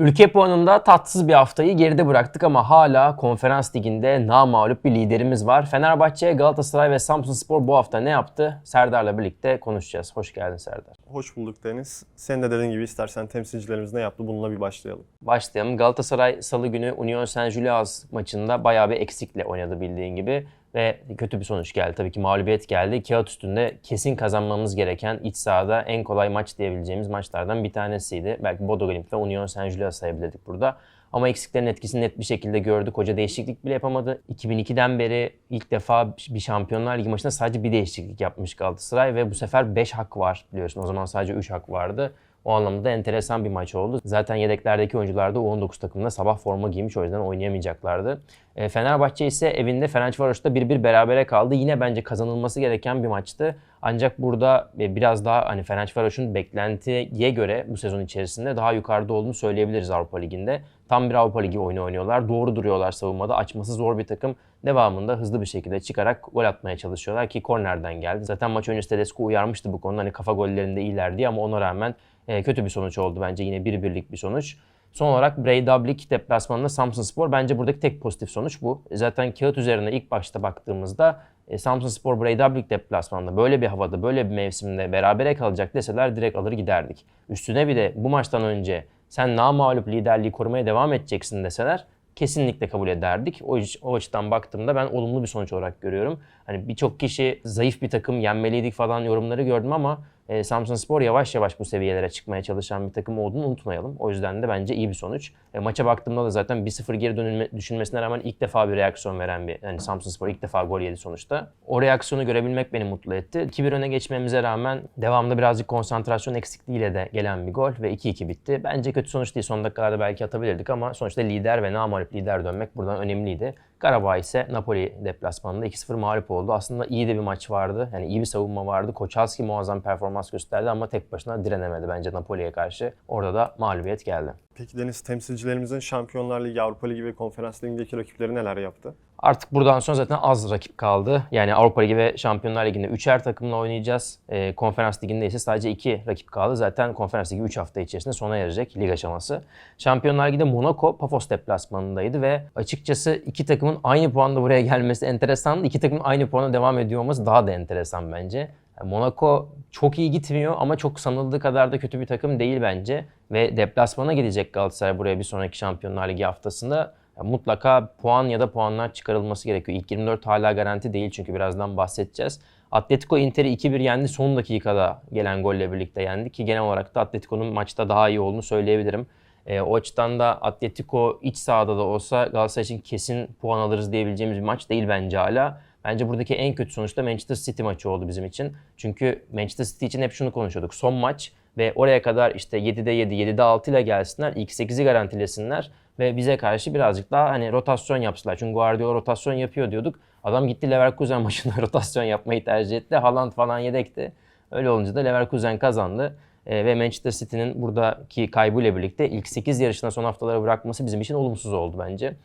Ülke puanında tatsız bir haftayı geride bıraktık ama hala konferans liginde namağlup bir liderimiz var. Fenerbahçe, Galatasaray ve Samsunspor bu hafta ne yaptı? Serdar'la birlikte konuşacağız. Hoş geldin Serdar. Hoş bulduk Deniz. Sen de dediğin gibi istersen temsilcilerimiz ne yaptı bununla bir başlayalım. Başlayalım. Galatasaray salı günü Union Saint-Gilloise maçında bayağı bir eksikle oynadı bildiğin gibi. Ve kötü bir sonuç geldi. Tabii ki mağlubiyet geldi. Kağıt üstünde kesin kazanmamız gereken iç sahada en kolay maç diyebileceğimiz maçlardan bir tanesiydi. Belki Bodo Glimt ve Union Saint-Gilloise sayabilirdik burada. Ama eksiklerin etkisini net bir şekilde gördük. Hoca değişiklik bile yapamadı. 2002'den beri ilk defa bir Şampiyonlar Ligi maçında sadece bir değişiklik yapmış Galatasaray ve bu sefer 5 hak var biliyorsun. O zaman sadece 3 hak vardı. O anlamda enteresan bir maç oldu. Zaten yedeklerdeki oyuncular da U19 takımında sabah forma giymiş o yüzden oynayamayacaklardı. E, Fenerbahçe ise evinde Fenerbahçe'de 1-1 berabere kaldı. Yine bence kazanılması gereken bir maçtı. Ancak burada e, biraz daha hani Fenerbahçe'nin beklentiye göre bu sezon içerisinde daha yukarıda olduğunu söyleyebiliriz Avrupa Ligi'nde. Tam bir Avrupa Ligi oyunu oynuyorlar. Doğru duruyorlar savunmada. Açması zor bir takım. Devamında hızlı bir şekilde çıkarak gol atmaya çalışıyorlar ki kornerden geldi. Zaten maç öncesi Tedesco uyarmıştı bu konuda. Hani kafa gollerinde iyiler ama ona rağmen e, kötü bir sonuç oldu bence. Yine bir birlik bir sonuç. Son olarak Breidablik deplasmanında Samsunspor bence buradaki tek pozitif sonuç bu. E, Zaten kağıt üzerine ilk başta baktığımızda e, Samsunspor Breidablik deplasmanında böyle bir havada, böyle bir mevsimde berabere kalacak deseler direkt alır giderdik. Üstüne bir de bu maçtan önce sen namağlup liderliği korumaya devam edeceksin deseler kesinlikle kabul ederdik. O, o açıdan baktığımda ben olumlu bir sonuç olarak görüyorum. Hani birçok kişi zayıf bir takım yenmeliydik falan yorumları gördüm ama e, Samsunspor yavaş yavaş bu seviyelere çıkmaya çalışan bir takım olduğunu unutmayalım. O yüzden de bence iyi bir sonuç. E, maça baktığımda da zaten 1-0 geri dönülme, düşünmesine rağmen ilk defa bir reaksiyon veren bir yani Samsunspor ilk defa gol yedi sonuçta. O reaksiyonu görebilmek beni mutlu etti. 2-1 öne geçmemize rağmen devamlı birazcık konsantrasyon eksikliğiyle de gelen bir gol ve 2-2 bitti. Bence kötü sonuç değil. Son dakikalarda belki atabilirdik ama sonuçta lider ve namalip lider dönmek buradan önemliydi. Karabağ ise Napoli deplasmanında 2-0 mağlup oldu. Aslında iyi de bir maç vardı. Yani iyi bir savunma vardı. Koçalski muazzam performans gösterdi ama tek başına direnemedi bence Napoli'ye karşı. Orada da mağlubiyet geldi. Peki Deniz temsilcilerimizin Şampiyonlar Ligi, Avrupa Ligi ve Konferans Ligi'ndeki rakipleri neler yaptı? Artık buradan sonra zaten az rakip kaldı. Yani Avrupa Ligi ve Şampiyonlar Ligi'nde 3'er takımla oynayacağız. E, Konferans Ligi'nde ise sadece 2 rakip kaldı. Zaten Konferans Ligi 3 hafta içerisinde sona erecek lig aşaması. Şampiyonlar Ligi'de Monaco Pafos deplasmanındaydı ve açıkçası iki takımın aynı puanda buraya gelmesi enteresandı. İki takımın aynı puana devam ediyor olması daha da enteresan bence. Monaco çok iyi gitmiyor ama çok sanıldığı kadar da kötü bir takım değil bence. Ve deplasmana gidecek Galatasaray buraya bir sonraki Şampiyonlar Ligi haftasında. Mutlaka puan ya da puanlar çıkarılması gerekiyor. İlk 24 hala garanti değil çünkü birazdan bahsedeceğiz. Atletico Inter'i 2-1 yendi. Son dakikada gelen golle birlikte yendi ki genel olarak da Atletico'nun maçta daha iyi olduğunu söyleyebilirim. E, o açıdan da Atletico iç sahada da olsa Galatasaray için kesin puan alırız diyebileceğimiz bir maç değil bence hala. Bence buradaki en kötü sonuç da Manchester City maçı oldu bizim için. Çünkü Manchester City için hep şunu konuşuyorduk. Son maç ve oraya kadar işte 7'de 7, 7'de 6 ile gelsinler. İlk 8'i garantilesinler ve bize karşı birazcık daha hani rotasyon yapsınlar. Çünkü Guardiola rotasyon yapıyor diyorduk. Adam gitti Leverkusen maçında rotasyon yapmayı tercih etti. Haaland falan yedekti. Öyle olunca da Leverkusen kazandı. E, ve Manchester City'nin buradaki kaybıyla birlikte ilk 8 yarışına son haftalara bırakması bizim için olumsuz oldu bence.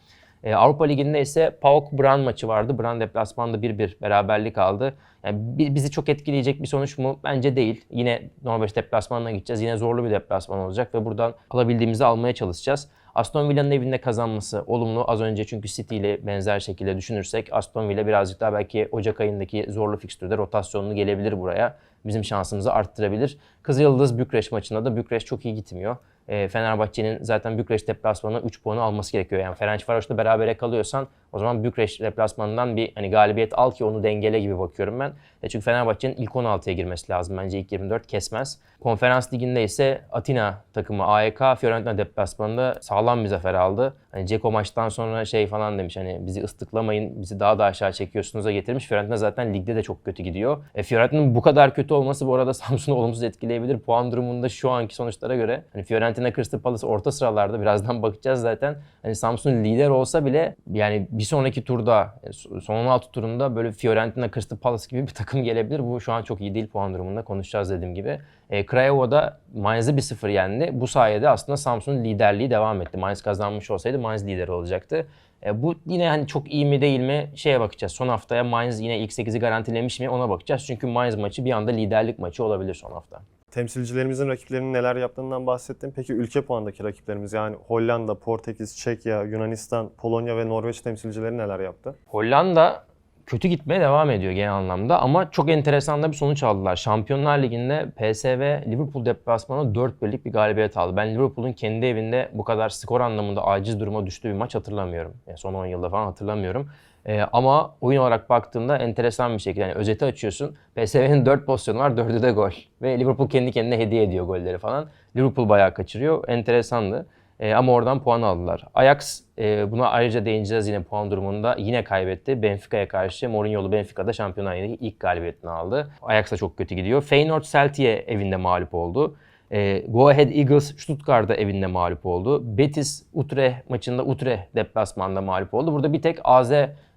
E, Avrupa Ligi'nde ise PAOK Bran maçı vardı. Bran deplasmanda 1-1 beraberlik aldı. Yani bizi çok etkileyecek bir sonuç mu? Bence değil. Yine Norveç deplasmanına gideceğiz. Yine zorlu bir deplasman olacak ve buradan alabildiğimizi almaya çalışacağız. Aston Villa'nın evinde kazanması olumlu. Az önce çünkü City ile benzer şekilde düşünürsek Aston Villa birazcık daha belki Ocak ayındaki zorlu fikstürde rotasyonlu gelebilir buraya. Bizim şansımızı arttırabilir. Kızılyıldız Bükreş maçında da Bükreş çok iyi gitmiyor. E, Fenerbahçe'nin zaten Bükreş deplasmanına 3 puanı alması gerekiyor. Yani Ferencvaros'ta berabere kalıyorsan o zaman Bükreş deplasmanından bir hani galibiyet al ki onu dengele gibi bakıyorum ben. E, çünkü Fenerbahçe'nin ilk 16'ya girmesi lazım. Bence ilk 24 kesmez. Konferans liginde ise Atina takımı AEK Fiorentina deplasmanında sağlam bir zafer aldı. Hani Ceko maçtan sonra şey falan demiş hani bizi ıslıklamayın, bizi daha da aşağı çekiyorsunuz'a getirmiş. Fiorentina zaten ligde de çok kötü gidiyor. E, Fiorentina'nın bu kadar kötü olması bu arada Samsun'u olumsuz etkileyebilir. Puan durumunda şu anki sonuçlara göre hani Fiorentina Crystal Palace orta sıralarda birazdan bakacağız zaten. Hani Samsun lider olsa bile yani bir sonraki turda son 16 turunda böyle Fiorentina Crystal Palace gibi bir takım gelebilir. Bu şu an çok iyi değil puan durumunda konuşacağız dediğim gibi. E, Craiova'da Mainz'ı 1-0 yendi. Bu sayede aslında Samsun'un liderliği devam etti. Mainz kazanmış olsaydı Mainz lideri olacaktı. E, bu yine hani çok iyi mi değil mi şeye bakacağız. Son haftaya Mainz yine ilk 8'i garantilemiş mi ona bakacağız. Çünkü Mainz maçı bir anda liderlik maçı olabilir son hafta. Temsilcilerimizin rakiplerinin neler yaptığından bahsettim. Peki ülke puandaki rakiplerimiz yani Hollanda, Portekiz, Çekya, Yunanistan, Polonya ve Norveç temsilcileri neler yaptı? Hollanda kötü gitmeye devam ediyor genel anlamda ama çok enteresan da bir sonuç aldılar. Şampiyonlar Ligi'nde PSV Liverpool deplasmanı 4 birlik bir galibiyet aldı. Ben Liverpool'un kendi evinde bu kadar skor anlamında aciz duruma düştüğü bir maç hatırlamıyorum. Yani son 10 yılda falan hatırlamıyorum. Ee, ama oyun olarak baktığımda enteresan bir şekilde yani özeti açıyorsun. PSV'nin 4 pozisyonu var, 4'ü de gol. Ve Liverpool kendi kendine hediye ediyor golleri falan. Liverpool bayağı kaçırıyor. Enteresandı. E, ama oradan puan aldılar. Ajax e, buna ayrıca değineceğiz yine puan durumunda. Yine kaybetti. Benfica'ya karşı Mourinho'lu Benfica'da Şampiyonlar Ligi'ndeki ilk galibiyetini aldı. Ajax da çok kötü gidiyor. Feyenoord Celtic'e evinde mağlup oldu. E, Go Ahead Eagles Stuttgart'da evinde mağlup oldu. Betis Utrecht maçında Utrecht deplasmanda mağlup oldu. Burada bir tek AZ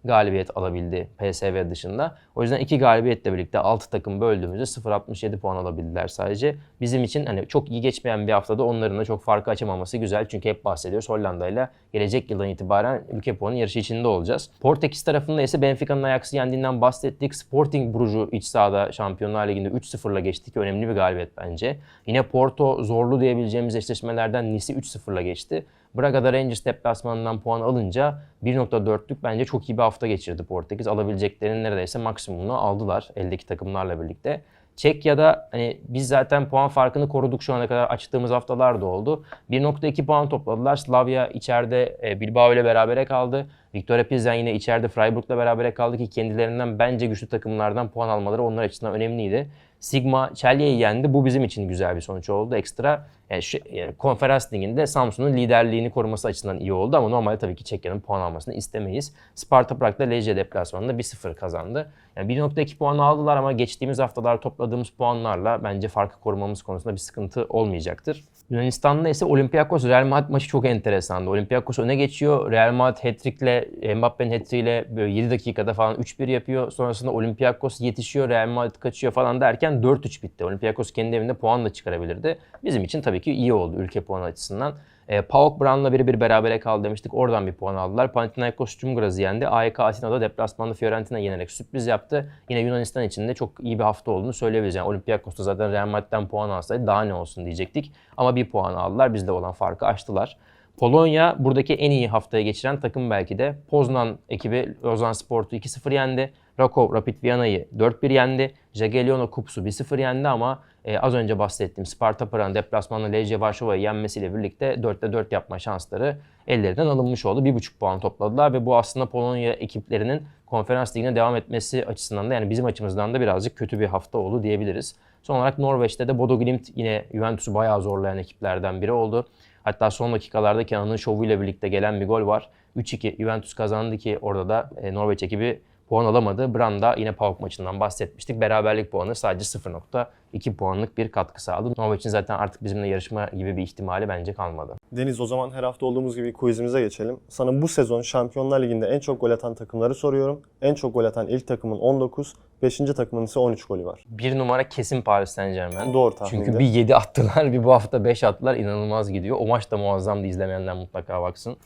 galibiyet alabildi PSV dışında. O yüzden iki galibiyetle birlikte 6 takım böldüğümüzde 0.67 puan alabildiler sadece. Bizim için hani çok iyi geçmeyen bir haftada onların da çok farkı açamaması güzel. Çünkü hep bahsediyoruz Hollanda ile gelecek yıldan itibaren ülke puanı yarışı içinde olacağız. Portekiz tarafında ise Benfica'nın Ajax'ı yendiğinden bahsettik. Sporting Bruges'u iç sahada Şampiyonlar Ligi'nde 3-0'la geçtik. Önemli bir galibiyet bence. Yine Porto zorlu diyebileceğimiz eşleşmelerden Nice'i 3-0'la geçti. Braga'da Rangers deplasmanından puan alınca 1.4'lük bence çok iyi bir hafta geçirdi Portekiz. Alabileceklerinin neredeyse maksimumunu aldılar eldeki takımlarla birlikte. Çekya'da hani biz zaten puan farkını koruduk şu ana kadar açtığımız haftalar da oldu. 1.2 puan topladılar. Slavia içeride e, Bilbao ile berabere kaldı. Victoria Pilsen yine içeride Freiburg'la berabere kaldı ki kendilerinden bence güçlü takımlardan puan almaları onlar açısından önemliydi. Sigma Chelsea'yi yendi. Bu bizim için güzel bir sonuç oldu. Ekstra yani şu, yani konferans liginde Samsun'un liderliğini koruması açısından iyi oldu ama normalde tabii ki Çekya'nın puan almasını istemeyiz. Sparta Prag da Lejje deplasmanında 1-0 kazandı. Yani 1.2 puan aldılar ama geçtiğimiz haftalar topladığımız puanlarla bence farkı korumamız konusunda bir sıkıntı olmayacaktır. Yunanistan'da ise Olympiakos Real Madrid maçı çok enteresandı. Olympiakos öne geçiyor. Real Madrid hat-trick'le Mbappe'nin hat-trick'iyle böyle 7 dakikada falan 3-1 yapıyor. Sonrasında Olympiakos yetişiyor. Real Madrid kaçıyor falan derken 4-3 bitti. Olympiakos kendi evinde puan da çıkarabilirdi. Bizim için tabii ki iyi oldu ülke puanı açısından. E, PAOK Brown'la biri bir berabere kaldı demiştik. Oradan bir puan aldılar. Panathinaikos Cumgraz'ı yendi. AEK Atina'da deplasmanda Fiorentina yenerek sürpriz yaptı. Yine Yunanistan için de çok iyi bir hafta olduğunu söyleyebiliriz. Yani Olympiakos da zaten Real Madrid'den puan alsaydı daha ne olsun diyecektik. Ama bir puan aldılar. Bizde olan farkı aştılar. Polonya buradaki en iyi haftaya geçiren takım belki de. Poznan ekibi Lozan Sport'u 2-0 yendi. Rakov Rapid Viyana'yı 4-1 yendi. Jagiellon'a Kups'u 1-0 yendi ama e, az önce bahsettiğim Sparta Prag'ın deplasmanla Lejje Varşova'yı yenmesiyle birlikte 4'te 4 yapma şansları ellerinden alınmış oldu. 1,5 puan topladılar ve bu aslında Polonya ekiplerinin konferans ligine devam etmesi açısından da yani bizim açımızdan da birazcık kötü bir hafta oldu diyebiliriz. Son olarak Norveç'te de Bodo Glimt yine Juventus'u bayağı zorlayan ekiplerden biri oldu. Hatta son dakikalarda Kenan'ın şovuyla birlikte gelen bir gol var. 3-2 Juventus kazandı ki orada da e, Norveç ekibi puan alamadı. Branda yine PAOK maçından bahsetmiştik. Beraberlik puanı sadece 0.2 puanlık bir katkı sağladı. Norveç'in zaten artık bizimle yarışma gibi bir ihtimali bence kalmadı. Deniz o zaman her hafta olduğumuz gibi quizimize geçelim. Sana bu sezon Şampiyonlar Ligi'nde en çok gol atan takımları soruyorum. En çok gol atan ilk takımın 19, 5. takımın ise 13 golü var. Bir numara kesin Paris Saint Germain. Doğru tahminde. Çünkü bir 7 attılar, bir bu hafta 5 attılar. İnanılmaz gidiyor. O maç da muazzamdı. İzlemeyenler mutlaka baksın.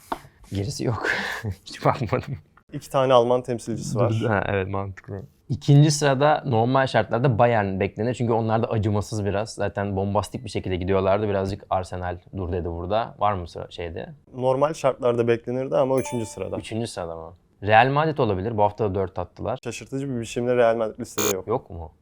Gerisi yok. Hiç bakmadım. İki tane Alman temsilcisi var. Ha, evet mantıklı. İkinci sırada normal şartlarda Bayern beklenir. Çünkü onlar da acımasız biraz. Zaten bombastik bir şekilde gidiyorlardı. Birazcık Arsenal dur dedi burada. Var mı sıra şeyde? Normal şartlarda beklenirdi ama 3. sırada. Üçüncü sırada mı? Real Madrid olabilir. Bu hafta da 4 attılar. Şaşırtıcı bir biçimde Real Madrid listede yok. Yok mu?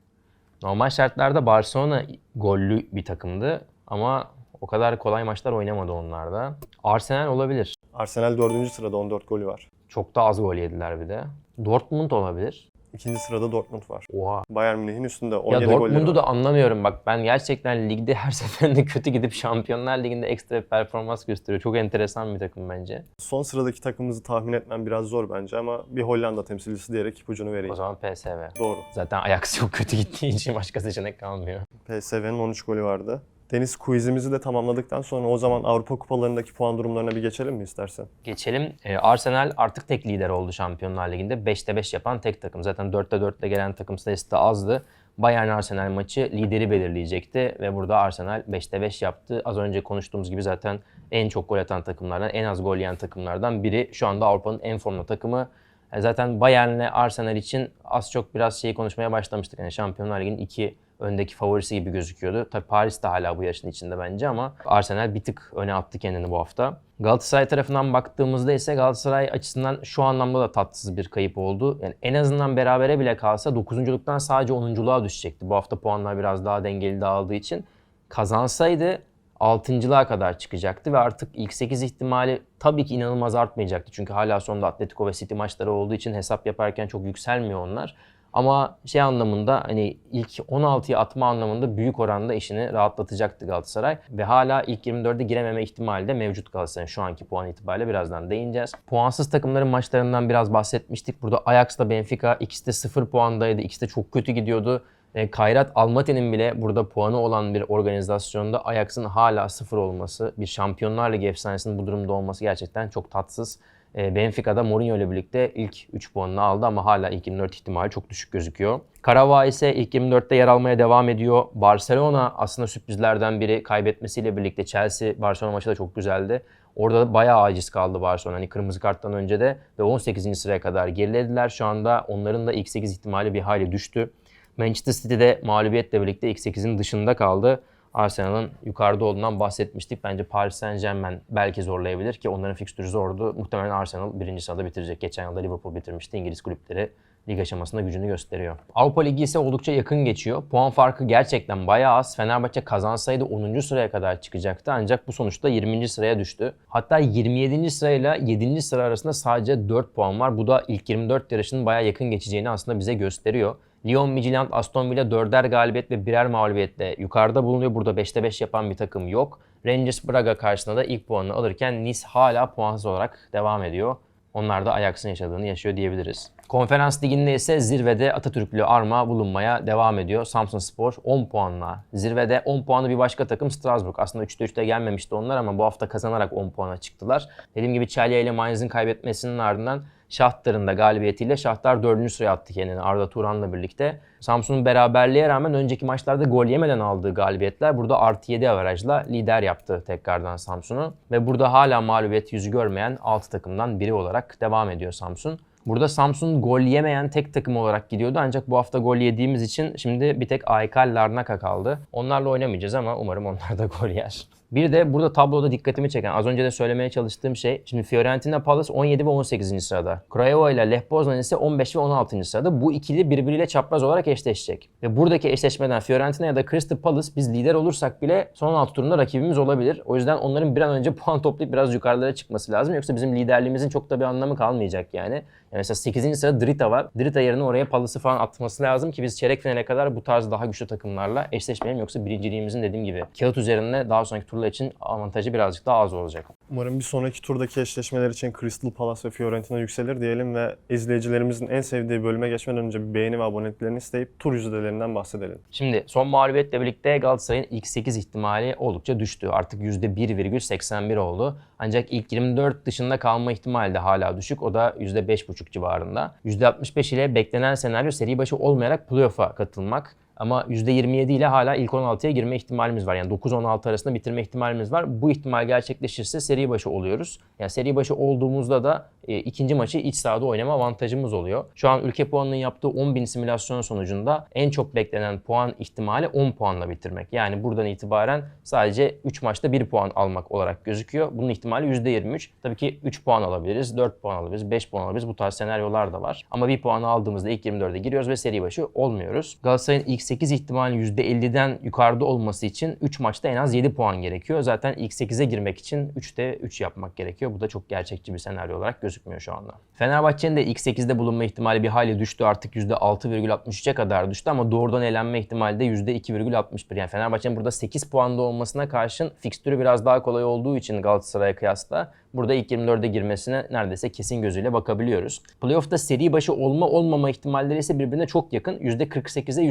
Normal şartlarda Barcelona gollü bir takımdı. Ama o kadar kolay maçlar oynamadı onlarda. Arsenal olabilir. Arsenal 4. sırada 14 golü var. Çok da az gol yediler bir de. Dortmund olabilir. İkinci sırada Dortmund var. Oha. Bayern Münih'in üstünde Ya 17 golleri Dortmund'u var. da anlamıyorum bak. Ben gerçekten ligde her seferinde kötü gidip Şampiyonlar Ligi'nde ekstra performans gösteriyor. Çok enteresan bir takım bence. Son sıradaki takımımızı tahmin etmem biraz zor bence ama bir Hollanda temsilcisi diyerek ipucunu vereyim. O zaman PSV. Doğru. Zaten Ajax çok kötü gittiği için başka seçenek kalmıyor. PSV'nin 13 golü vardı. Deniz quizimizi de tamamladıktan sonra o zaman Avrupa kupalarındaki puan durumlarına bir geçelim mi istersen? Geçelim. Ee, Arsenal artık tek lider oldu Şampiyonlar Ligi'nde. 5'te 5 yapan tek takım. Zaten 4'te 4'te gelen takım sayısı da azdı. Bayern Arsenal maçı lideri belirleyecekti ve burada Arsenal 5'te 5 yaptı. Az önce konuştuğumuz gibi zaten en çok gol atan takımlardan, en az gol yiyen takımlardan biri. Şu anda Avrupa'nın en formda takımı. E, Zaten Bayern'le Arsenal için az çok biraz şeyi konuşmaya başlamıştık. Yani Şampiyonlar Ligi'nin iki öndeki favorisi gibi gözüküyordu. Tabii Paris de hala bu yarışın içinde bence ama Arsenal bir tık öne attı kendini bu hafta. Galatasaray tarafından baktığımızda ise Galatasaray açısından şu anlamda da tatsız bir kayıp oldu. Yani en azından berabere bile kalsa 9.luktan sadece 10.luğa düşecekti. Bu hafta puanlar biraz daha dengeli dağıldığı için. Kazansaydı 6.lığa kadar çıkacaktı ve artık ilk 8 ihtimali tabii ki inanılmaz artmayacaktı. Çünkü hala sonunda Atletico ve City maçları olduğu için hesap yaparken çok yükselmiyor onlar. Ama şey anlamında hani ilk 16'ya atma anlamında büyük oranda işini rahatlatacaktı Galatasaray. Ve hala ilk 24'e girememe ihtimali de mevcut Galatasaray'ın şu anki puan itibariyle birazdan değineceğiz. Puansız takımların maçlarından biraz bahsetmiştik. Burada Ajax'la Benfica ikisi de 0 puandaydı. İkisi de çok kötü gidiyordu. E, Kayrat Almaty'nin bile burada puanı olan bir organizasyonda Ajax'ın hala sıfır olması, bir Şampiyonlar Ligi efsanesinin bu durumda olması gerçekten çok tatsız. E, Benfica'da Mourinho ile birlikte ilk 3 puanını aldı ama hala ilk 24 ihtimali çok düşük gözüküyor. Karabağ ise ilk 24'te yer almaya devam ediyor. Barcelona aslında sürprizlerden biri kaybetmesiyle birlikte Chelsea Barcelona maçı da çok güzeldi. Orada da bayağı aciz kaldı Barcelona. Hani kırmızı karttan önce de ve 18. sıraya kadar gerilediler. Şu anda onların da ilk 8 ihtimali bir hayli düştü. Manchester City'de mağlubiyetle birlikte ilk 8'in dışında kaldı. Arsenal'ın yukarıda olduğundan bahsetmiştik. Bence Paris Saint Germain belki zorlayabilir ki onların fikstürü zordu. Muhtemelen Arsenal birinci sırada bitirecek. Geçen yılda Liverpool bitirmişti. İngiliz kulüpleri lig aşamasında gücünü gösteriyor. Avrupa Ligi ise oldukça yakın geçiyor. Puan farkı gerçekten bayağı az. Fenerbahçe kazansaydı 10. sıraya kadar çıkacaktı ancak bu sonuçta 20. sıraya düştü. Hatta 27. sırayla 7. sıra arasında sadece 4 puan var. Bu da ilk 24 yarışının bayağı yakın geçeceğini aslında bize gösteriyor. Lyon, Midtjylland, Aston Villa dörder galibiyet ve birer mağlubiyetle yukarıda bulunuyor. Burada 5'te 5 yapan bir takım yok. Rangers Braga karşısında da ilk puanını alırken Nice hala puansız olarak devam ediyor. Onlar da Ajax'ın yaşadığını yaşıyor diyebiliriz. Konferans liginde ise zirvede Atatürklü Arma bulunmaya devam ediyor. Samsun Spor 10 puanla. Zirvede 10 puanlı bir başka takım Strasbourg. Aslında 3'te 3'te gelmemişti onlar ama bu hafta kazanarak 10 puana çıktılar. Dediğim gibi Çalya ile Mainz'in kaybetmesinin ardından Şahtar'ın da galibiyetiyle Şahtar 4. sıraya attı kendini Arda Turan'la birlikte. Samsun'un beraberliğe rağmen önceki maçlarda gol yemeden aldığı galibiyetler burada artı 7 averajla lider yaptı tekrardan Samsun'u. Ve burada hala mağlubiyet yüzü görmeyen 6 takımdan biri olarak devam ediyor Samsun. Burada Samsun gol yemeyen tek takım olarak gidiyordu ancak bu hafta gol yediğimiz için şimdi bir tek AYK Larnaka kaldı. Onlarla oynamayacağız ama umarım onlar da gol yer. Bir de burada tabloda dikkatimi çeken, az önce de söylemeye çalıştığım şey, şimdi Fiorentina Palace 17 ve 18. sırada. Craiova ile Lech Poznan ise 15 ve 16. sırada. Bu ikili birbiriyle çapraz olarak eşleşecek. Ve buradaki eşleşmeden Fiorentina ya da Crystal Palace biz lider olursak bile son 16 turunda rakibimiz olabilir. O yüzden onların bir an önce puan toplayıp biraz yukarılara çıkması lazım. Yoksa bizim liderliğimizin çok da bir anlamı kalmayacak yani. Yani mesela 8. sırada Drita var. Drita yerine oraya Palace'ı falan atması lazım ki biz çeyrek finale kadar bu tarz daha güçlü takımlarla eşleşmeyelim. Yoksa birinciliğimizin dediğim gibi kağıt üzerinde daha sonraki turlar için avantajı birazcık daha az olacak. Umarım bir sonraki turdaki eşleşmeler için Crystal Palace ve Fiorentina yükselir diyelim ve izleyicilerimizin en sevdiği bölüme geçmeden önce bir beğeni ve aboneliklerini isteyip tur yüzdelerinden bahsedelim. Şimdi son mağlubiyetle birlikte Galatasaray'ın ilk 8 ihtimali oldukça düştü. Artık %1,81 oldu. Ancak ilk 24 dışında kalma ihtimali de hala düşük. O da %5,5 civarında. %65 ile beklenen senaryo seri başı olmayarak playoff'a katılmak. Ama %27 ile hala ilk 16'ya girme ihtimalimiz var. Yani 9-16 arasında bitirme ihtimalimiz var. Bu ihtimal gerçekleşirse seri başı oluyoruz. Yani seri başı olduğumuzda da e, ikinci maçı iç sahada oynama avantajımız oluyor. Şu an ülke puanının yaptığı 10.000 simülasyon sonucunda en çok beklenen puan ihtimali 10 puanla bitirmek. Yani buradan itibaren sadece 3 maçta 1 puan almak olarak gözüküyor. Bunun ihtimali %23. Tabii ki 3 puan alabiliriz, 4 puan alabiliriz, 5 puan alabiliriz. Bu tarz senaryolar da var. Ama 1 puan aldığımızda ilk 24'e giriyoruz ve seri başı olmuyoruz. Galatasaray'ın ilk 8 ihtimali %50'den yukarıda olması için 3 maçta en az 7 puan gerekiyor. Zaten ilk 8'e girmek için 3'te 3 yapmak gerekiyor. Bu da çok gerçekçi bir senaryo olarak gözükmüyor şu anda. Fenerbahçe'nin de ilk 8'de bulunma ihtimali bir hayli düştü. Artık %6,63'e kadar düştü ama doğrudan elenme ihtimali de %2,61. Yani Fenerbahçe'nin burada 8 puanda olmasına karşın fikstürü biraz daha kolay olduğu için Galatasaray'a kıyasla burada ilk 24'e girmesine neredeyse kesin gözüyle bakabiliyoruz. Playoff'ta seri başı olma olmama ihtimalleri ise birbirine çok yakın. %48'e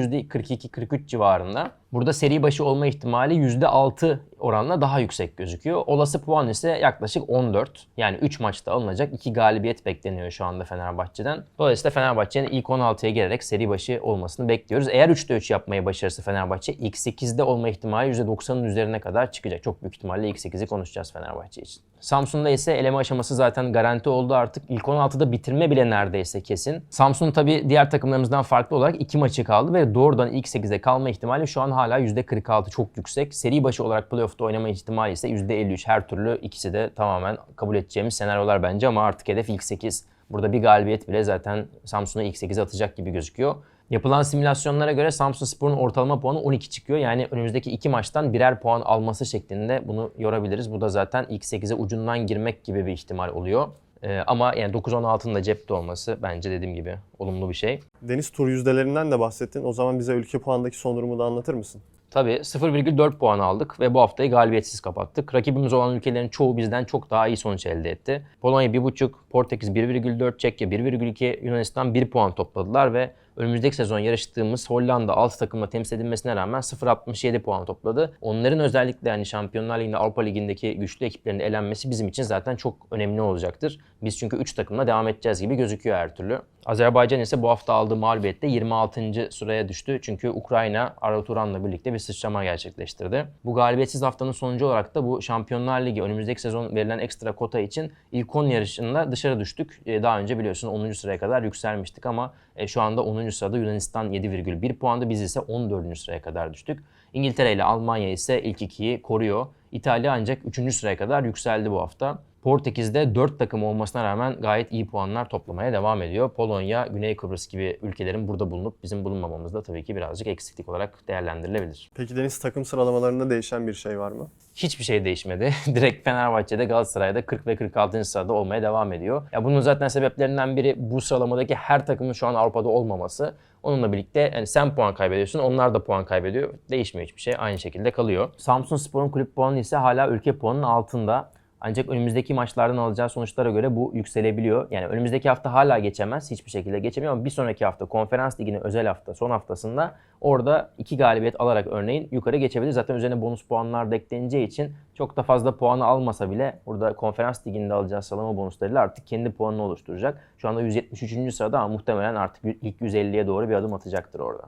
%42-43 civarında. Burada seri başı olma ihtimali %6 oranla daha yüksek gözüküyor. Olası puan ise yaklaşık 14. Yani 3 maçta alınacak 2 galibiyet bekleniyor şu anda Fenerbahçe'den. Dolayısıyla Fenerbahçe'nin ilk 16'ya gelerek seri başı olmasını bekliyoruz. Eğer 3'te 3 yapmayı başarırsa Fenerbahçe ilk 8'de olma ihtimali %90'ın üzerine kadar çıkacak. Çok büyük ihtimalle ilk 8'i konuşacağız Fenerbahçe için. Samsun'da ise eleme aşaması zaten garanti oldu artık. İlk 16'da bitirme bile neredeyse kesin. Samsun tabii diğer takımlarımızdan farklı olarak 2 maçı kaldı ve doğrudan ilk 8'e kalma ihtimali şu an hala %46 çok yüksek. Seri başı olarak playoff'ta oynama ihtimali ise %53 her türlü ikisi de tamamen kabul edeceğimiz senaryolar bence ama artık hedef ilk 8. Burada bir galibiyet bile zaten Samsun'a ilk 8'e atacak gibi gözüküyor. Yapılan simülasyonlara göre Samsun Spor'un ortalama puanı 12 çıkıyor. Yani önümüzdeki iki maçtan birer puan alması şeklinde bunu yorabiliriz. Bu da zaten ilk 8'e ucundan girmek gibi bir ihtimal oluyor. Ee, ama yani 9-16'ın da cepte olması bence dediğim gibi olumlu bir şey. Deniz tur yüzdelerinden de bahsettin. O zaman bize ülke puandaki son durumu da anlatır mısın? Tabii 0,4 puan aldık ve bu haftayı galibiyetsiz kapattık. Rakibimiz olan ülkelerin çoğu bizden çok daha iyi sonuç elde etti. Polonya 1,5, Portekiz 1,4, Çekya 1,2, Yunanistan 1 puan topladılar ve önümüzdeki sezon yarıştığımız Hollanda 6 takımla temsil edilmesine rağmen 0,67 puan topladı. Onların özellikle yani Şampiyonlar Ligi'nde Avrupa Ligi'ndeki güçlü ekiplerin elenmesi bizim için zaten çok önemli olacaktır. Biz çünkü 3 takımla devam edeceğiz gibi gözüküyor her türlü. Azerbaycan ise bu hafta aldığı mağlubiyette 26. sıraya düştü. Çünkü Ukrayna Arda Turan'la birlikte bir sıçrama gerçekleştirdi. Bu galibiyetsiz haftanın sonucu olarak da bu Şampiyonlar Ligi önümüzdeki sezon verilen ekstra kota için ilk 10 yarışında dışarı düştük. Ee, Daha önce biliyorsun 10. sıraya kadar yükselmiştik ama e, şu anda 10. sırada Yunanistan 7,1 puandı. Biz ise 14. sıraya kadar düştük. İngiltere ile Almanya ise ilk ikiyi koruyor. İtalya ancak 3. sıraya kadar yükseldi bu hafta. Portekiz'de 4 takım olmasına rağmen gayet iyi puanlar toplamaya devam ediyor. Polonya, Güney Kıbrıs gibi ülkelerin burada bulunup bizim bulunmamamız da tabii ki birazcık eksiklik olarak değerlendirilebilir. Peki Deniz takım sıralamalarında değişen bir şey var mı? Hiçbir şey değişmedi. Direkt Fenerbahçe'de Galatasaray'da 40 ve 46. sırada olmaya devam ediyor. Ya bunun zaten sebeplerinden biri bu sıralamadaki her takımın şu an Avrupa'da olmaması. Onunla birlikte yani sen puan kaybediyorsun, onlar da puan kaybediyor. Değişmiyor hiçbir şey. Aynı şekilde kalıyor. Samsun Spor'un kulüp puanı ise hala ülke puanının altında. Ancak önümüzdeki maçlardan alacağı sonuçlara göre bu yükselebiliyor. Yani önümüzdeki hafta hala geçemez. Hiçbir şekilde geçemiyor ama bir sonraki hafta konferans liginin özel hafta son haftasında orada iki galibiyet alarak örneğin yukarı geçebilir. Zaten üzerine bonus puanlar da ekleneceği için çok da fazla puanı almasa bile burada konferans liginde alacağı sıralama bonuslarıyla artık kendi puanını oluşturacak. Şu anda 173. sırada ama muhtemelen artık ilk 150'ye doğru bir adım atacaktır orada.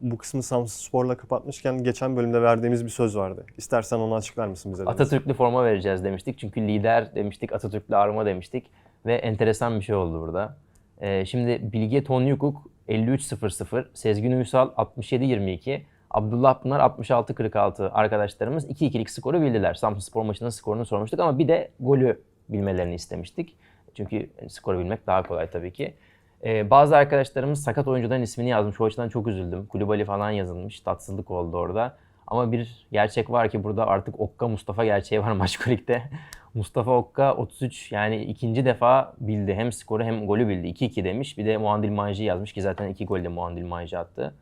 Bu kısmı Samsun Spor'la kapatmışken geçen bölümde verdiğimiz bir söz vardı. İstersen onu açıklar mısın bize? Deniz? Atatürklü forma vereceğiz demiştik. Çünkü lider demiştik, Atatürklü arma demiştik. Ve enteresan bir şey oldu burada. Ee, şimdi Bilge Tonyukuk 53.00, Sezgin Uysal 67.22, Abdullah Pınar 66.46 arkadaşlarımız 2-2'lik skoru bildiler. Samsun Spor maçının skorunu sormuştuk ama bir de golü bilmelerini istemiştik. Çünkü skoru bilmek daha kolay tabii ki. Ee, bazı arkadaşlarımız sakat oyuncuların ismini yazmış. O açıdan çok üzüldüm. Kulübali falan yazılmış. Tatsızlık oldu orada. Ama bir gerçek var ki burada artık Okka Mustafa gerçeği var Maçkolik'te. Mustafa Okka 33 yani ikinci defa bildi. Hem skoru hem golü bildi. 2-2 demiş. Bir de Muandil Manji yazmış ki zaten iki gol de Muandil Manji attı.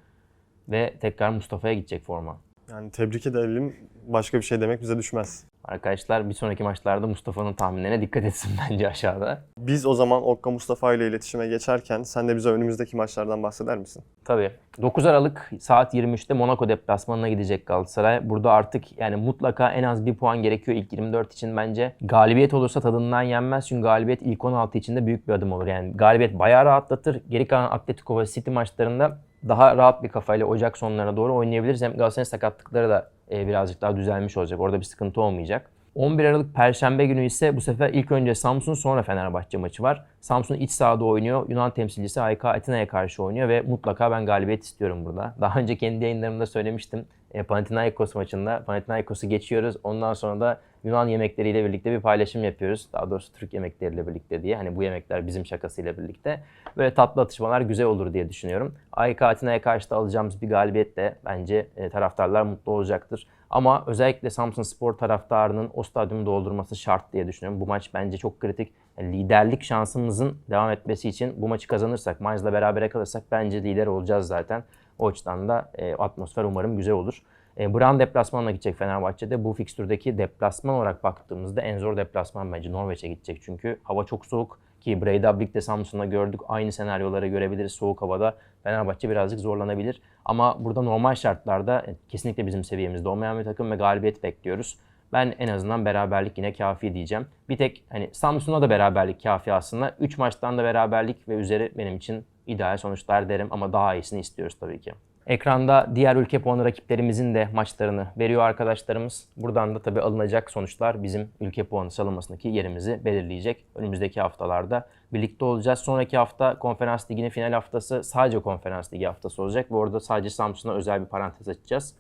Ve tekrar Mustafa'ya gidecek forma. Yani tebrik edelim. Başka bir şey demek bize düşmez. Arkadaşlar bir sonraki maçlarda Mustafa'nın tahminlerine dikkat etsin bence aşağıda. Biz o zaman Okka Mustafa ile iletişime geçerken sen de bize önümüzdeki maçlardan bahseder misin? Tabii. 9 Aralık saat 23'te Monaco deplasmanına gidecek Galatasaray. Burada artık yani mutlaka en az bir puan gerekiyor ilk 24 için bence. Galibiyet olursa tadından yenmez çünkü galibiyet ilk 16 için de büyük bir adım olur. Yani galibiyet bayağı rahatlatır. Geri kalan Atletico ve City maçlarında daha rahat bir kafayla Ocak sonlarına doğru oynayabiliriz. Hem Galatasaray'ın sakatlıkları da e, birazcık daha düzelmiş olacak. Orada bir sıkıntı olmayacak. 11 Aralık Perşembe günü ise bu sefer ilk önce Samsun sonra Fenerbahçe maçı var. Samsun iç sahada oynuyor. Yunan temsilcisi AYK Atina'ya karşı oynuyor ve mutlaka ben galibiyet istiyorum burada. Daha önce kendi yayınlarımda söylemiştim. E, Panathinaikos maçında Panathinaikos'u geçiyoruz. Ondan sonra da Yunan yemekleriyle birlikte bir paylaşım yapıyoruz. Daha doğrusu Türk yemekleriyle birlikte diye. Hani bu yemekler bizim şakasıyla birlikte. Böyle tatlı atışmalar güzel olur diye düşünüyorum. AYK Atina'ya karşı da alacağımız bir galibiyetle bence e, taraftarlar mutlu olacaktır. Ama özellikle Samsun Spor taraftarının o stadyumu doldurması şart diye düşünüyorum. Bu maç bence çok kritik. Liderlik şansımızın devam etmesi için bu maçı kazanırsak, Mainz'la berabere kalırsak bence lider olacağız zaten. O açıdan da e, atmosfer umarım güzel olur. E, Brann deplasmanına gidecek Fenerbahçe'de. Bu fikstürdeki deplasman olarak baktığımızda en zor deplasman bence Norveç'e gidecek. Çünkü hava çok soğuk ki Breidablik'te Samsun'da gördük. Aynı senaryoları görebiliriz soğuk havada. Fenerbahçe birazcık zorlanabilir. Ama burada normal şartlarda e, kesinlikle bizim seviyemizde olmayan bir takım ve galibiyet bekliyoruz. Ben en azından beraberlik yine kafi diyeceğim. Bir tek hani Samsun'a da beraberlik kafi aslında. 3 maçtan da beraberlik ve üzeri benim için ideal sonuçlar derim ama daha iyisini istiyoruz tabii ki. Ekranda diğer ülke puanı rakiplerimizin de maçlarını veriyor arkadaşlarımız. Buradan da tabii alınacak sonuçlar bizim ülke puanı sıralamasındaki yerimizi belirleyecek. Önümüzdeki haftalarda birlikte olacağız. Sonraki hafta konferans liginin final haftası sadece konferans ligi haftası olacak ve orada sadece Samsun'a özel bir parantez açacağız.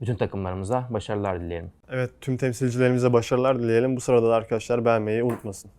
Bütün takımlarımıza başarılar dileyelim. Evet tüm temsilcilerimize başarılar dileyelim. Bu sırada da arkadaşlar beğenmeyi unutmasın.